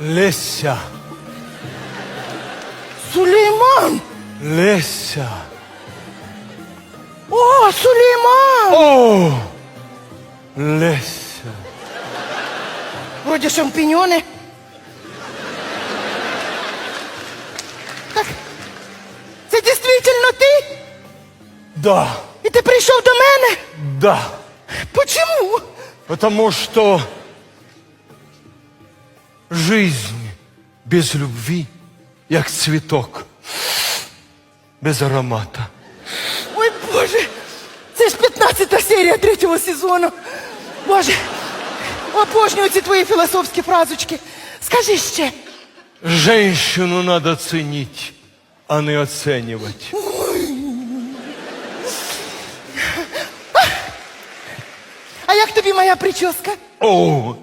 Леся, Сулейман! Леся. О, Сулейман! О! Леся. Вроде шампиньоны. Так, це дійсно ти? Да, І ти прийшов до мене? да. Почему? Потому что жизнь без любви, як цветок, без аромата. Ой, Боже, це ж 15 серія третього сезону. Боже, обожнюю ці твої філософські фразочки. Скажи ще. Женщину надо ценить, а не оценивать. А як тобі моя прическа? О,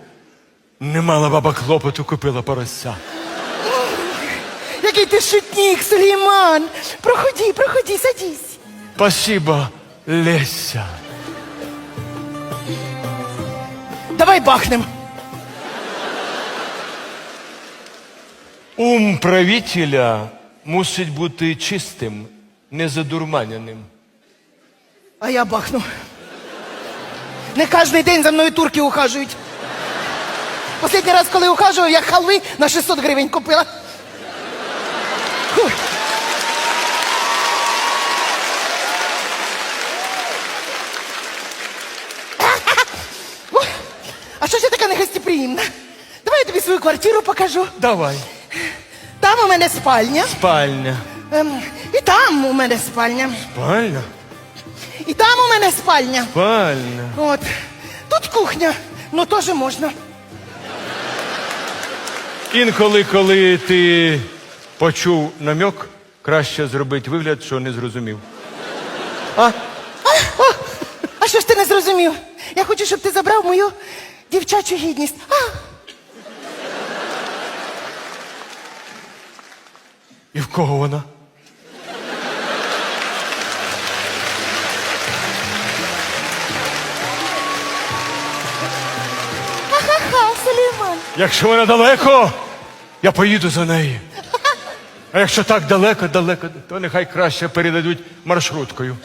немало баба клопоту купила порося. Який ти шутник, Сулейман. Проходи, проходи, садись. Спасибо, Леся. Давай бахнем. Ум правителя мусить бути чистим, незадурманяним. А я бахну. Не кожен день за мною турки ухажують. Останній раз, коли ухажував, я халви на 600 гривень купила. А що ж я така негостеприємна? Давай я тобі свою квартиру покажу. Давай. Там у мене спальня. Спальня. Ем, і там у мене спальня. Спальня? І там у мене спальня. Спальня. От. Тут кухня, ну теж можна. Інколи, коли ти почув намьок, краще зробити вигляд, що не зрозумів. А, о, а що ж ти не зрозумів? Я хочу, щоб ти забрав мою дівчачу гідність. А, І в кого вона? Ха-ха, Сулейман. Якщо вона далеко, я поїду за нею. А якщо так далеко, далеко, то нехай краще передадуть маршруткою.